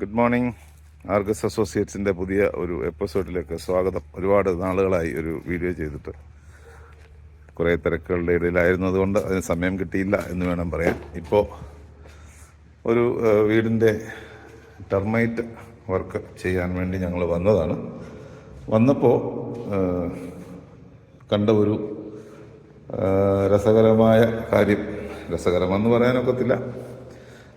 Good morning. Args അസോസിയേറ്റ്സിന്റെ പുതിയ ഒരു എപ്പിസോഡിലേക്ക് സ്വാഗതം. ഒരുപാട് നാളുകളായി ഒരു വീഡിയോ ചെയ്തിട്ട് കുറേ തിരക്കുകളുടെ ഇടയിലായിരുന്നതുകൊണ്ട് അതിന് സമയം കിട്ടിയില്ല എന്ന് വേണം പറയാൻ. ഇപ്പോൾ ഒരു വീടിന്റെ ടെർമൈറ്റ് വർക്ക് ചെയ്യാൻ വേണ്ടി ഞങ്ങൾ വന്നതാണ്. വന്നപ്പോൾ കണ്ട ഒരു രസകരമായ കാര്യം രസകരമെന്ന് പറയാനൊക്കത്തില്ല.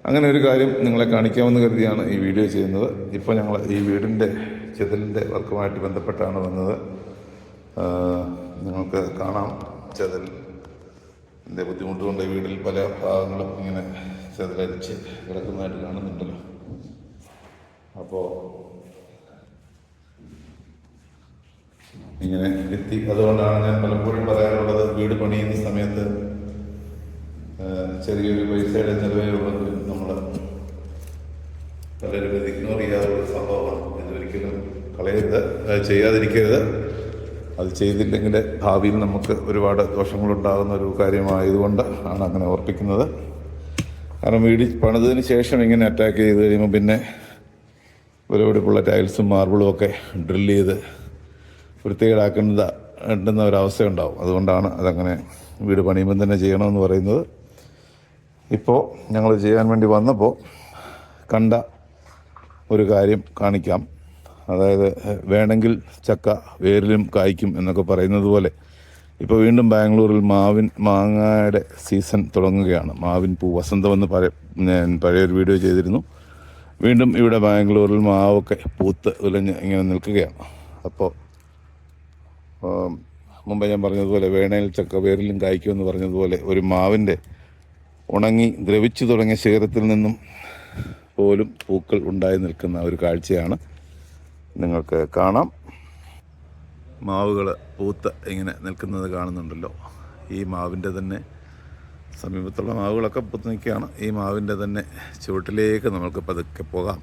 അങ്ങനെ ഒരു കാര്യം നിങ്ങളെ കാണിക്കാമെന്ന് കരുതിയാണ് ഈ വീഡിയോ ചെയ്യുന്നത്. ഇപ്പോൾ ഞങ്ങൾ ഈ വീടിന്റെ ചെതലിന്റെ വർക്കുമായിട്ട് ബന്ധപ്പെട്ടാണ് വന്നത്. നിങ്ങൾക്ക് കാണാം ചെതൽ. എന്റെ ബുദ്ധിമുട്ടുകൊണ്ട് ഈ വീടിൽ പല ഭാഗങ്ങളും ഇങ്ങനെ ചെതലരിച്ച് കിടക്കുന്നതായിട്ട് കാണുന്നുണ്ടല്ലോ. അപ്പോൾ ഇങ്ങനെ എത്തി. അതുകൊണ്ടാണ് ഞാൻ പലപ്പോഴും പറയാറുള്ളത് വീട് പണിയുന്ന സമയത്ത് ചെറിയൊരു പൈസയുടെ ചെലവേയുള്ളത് നമ്മൾ പലരും ഇത് ഇഗ്നോർ ചെയ്യാറുള്ള സംഭവമാണ്. ഇതൊരിക്കലും കളയരുത്. ചെയ്യാതിരിക്കരുത്. അത് ചെയ്തില്ലെങ്കിൽ ഭാവിയിൽ നമുക്ക് ഒരുപാട് ദോഷങ്ങളുണ്ടാകുന്ന ഒരു കാര്യമായതുകൊണ്ട് ആണ് അങ്ങനെ ഓർപ്പിക്കുന്നത്. കാരണം വീട് പണിതതിന് ശേഷം ഇങ്ങനെ അറ്റാക്ക് ചെയ്ത് കഴിയുമ്പോൾ പിന്നെ ഒരുപടിപ്പുള്ള ടൈൽസും മാർബിളും ഒക്കെ ഡ്രിൽ ചെയ്ത് വൃത്തികേടാക്കേണ്ട ഉണ്ടാവും അതുകൊണ്ടാണ് അതങ്ങനെ വീട് പണിയുമ്പം തന്നെ ചെയ്യണമെന്ന് പറയുന്നത്. ഇപ്പോൾ ഞങ്ങൾ ചെയ്യാൻ വേണ്ടി വന്നപ്പോൾ കണ്ട ഒരു കാര്യം കാണിക്കാം. അതായത് വേണമെങ്കിൽ ചക്ക വേരിലും കായ്ക്കും എന്നൊക്കെ പറയുന്നത് പോലെ ഇപ്പോൾ വീണ്ടും ബാംഗ്ലൂരിൽ മാവിൻ മാങ്ങയുടെ സീസൺ തുടങ്ങുകയാണ്. മാവിൻ പൂ വസന്തമെന്ന് പഴയ ഞാൻ പഴയൊരു വീഡിയോ ചെയ്തിരുന്നു. വീണ്ടും ഇവിടെ ബാംഗ്ലൂരിൽ മാവൊക്കെ പൂത്ത് ഉലഞ്ഞ് ഇങ്ങനെ നിൽക്കുകയാണ്. അപ്പോൾ മുമ്പ് ഞാൻ പറഞ്ഞതുപോലെ വേണയിൽ ചക്ക വേരിലും കായ്ക്കുമെന്ന് പറഞ്ഞതുപോലെ ഒരു മാവിന്റെ ഉണങ്ങി ദ്രവിച്ചു തുടങ്ങിയ ശിഖരത്തിൽ നിന്നും പോലും പൂക്കൾ ഉണ്ടായി നിൽക്കുന്ന ഒരു കാഴ്ചയാണ് നിങ്ങൾക്ക് കാണാം. മാവുകൾ പൂത്ത് ഇങ്ങനെ നിൽക്കുന്നത് കാണുന്നുണ്ടല്ലോ. ഈ മാവിന്റെ തന്നെ സമീപത്തുള്ള മാവുകളൊക്കെ പൂത്ത് നിൽക്കുകയാണ്. ഈ മാവിന്റെ തന്നെ ചുവട്ടിലേക്ക് നമുക്ക് പതുക്കെ പോകാം.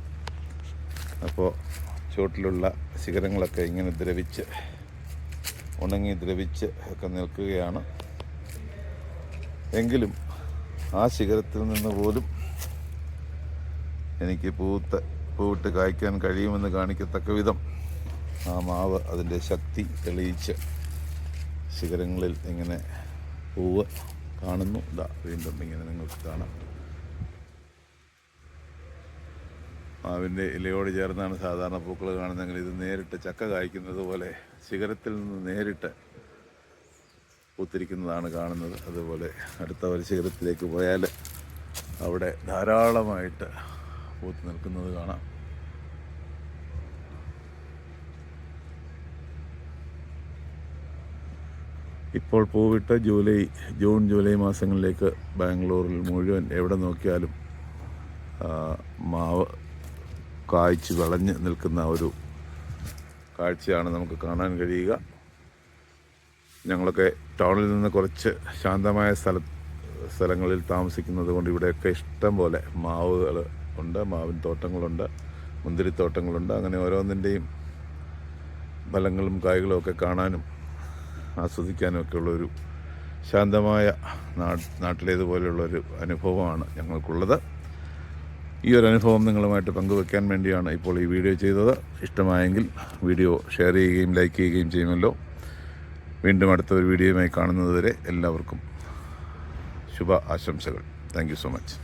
അപ്പോൾ ചുവട്ടിലുള്ള ശിഖരങ്ങളൊക്കെ ഇങ്ങനെ ദ്രവിച്ച് ഉണങ്ങി ദ്രവിച്ച് ഒക്കെ നിൽക്കുകയാണ്. എങ്കിലും ആ ശിഖരത്തിൽ നിന്ന് പോലും എനിക്ക് പൂത്ത് പൂവിട്ട് കായ്ക്കാൻ കഴിയുമെന്ന് കാണിക്കത്തക്ക വിധം ആ മാവ് അതിന്റെ ശക്തി തെളിയിച്ച് ശിഖരങ്ങളിൽ ഇങ്ങനെ പൂവ് കാണുന്നു. ഇതാ വീണ്ടും ഇങ്ങനെ നിങ്ങൾക്ക് കാണാം. മാവിന്റെ ഇലയോട് ചേർന്നാണ് സാധാരണ പൂക്കൾ കാണുന്നതെങ്കിൽ ഇത് നേരിട്ട് ചക്ക കായ്ക്കുന്നത് പോലെ ശിഖരത്തിൽ നിന്ന് നേരിട്ട് പൂത്തിരിക്കുന്നതാണ് കാണുന്നത്. അതുപോലെ അടുത്ത ഒരു ശിഖരത്തിലേക്ക് പോയാൽ അവിടെ ധാരാളമായിട്ട് പൂത്ത് നിൽക്കുന്നത് കാണാം. ഇപ്പോൾ പൂവിട്ട് ജൂലൈ ജൂൺ ജൂലൈ മാസങ്ങളിലേക്ക് ബാംഗ്ലൂരിൽ മുഴുവൻ എവിടെ നോക്കിയാലും മാവ് കായ്ച്ച് വിളഞ്ഞ് നിൽക്കുന്ന ഒരു കാഴ്ചയാണ് നമുക്ക് കാണാൻ കഴിയുക. ഞങ്ങളൊക്കെ ടൗണിൽ നിന്ന് കുറച്ച് ശാന്തമായ സ്ഥല സ്ഥലങ്ങളിൽ താമസിക്കുന്നത് കൊണ്ട് ഇവിടെയൊക്കെ ഇഷ്ടം പോലെ മാവുകൾ ഉണ്ട് മാവിൻ തോട്ടങ്ങളുണ്ട് മുന്തിരിത്തോട്ടങ്ങളുണ്ട്. അങ്ങനെ ഓരോന്നിന്റെയും ഫലങ്ങളും കായ്കളും ഒക്കെ കാണാനും ആസ്വദിക്കാനും ഒക്കെ ഉള്ളൊരു ശാന്തമായ നാട് നാട്ടിലേതുപോലെയുള്ളൊരു അനുഭവമാണ് ഞങ്ങൾക്കുള്ളത്. ഈ ഒരു അനുഭവം നിങ്ങളുമായിട്ട് പങ്കുവെക്കാൻ വേണ്ടിയാണ് ഇപ്പോൾ ഈ വീഡിയോ ചെയ്തത്. ഇഷ്ടമായെങ്കിൽ വീഡിയോ ഷെയർ ചെയ്യുകയും ലൈക്ക് ചെയ്യുകയും ചെയ്യുമല്ലോ. വീണ്ടും അടുത്ത ഒരു വീഡിയോയുമായി കാണുന്നതുവരെ എല്ലാവർക്കും ശുഭ ആശംസകൾ. Thank so much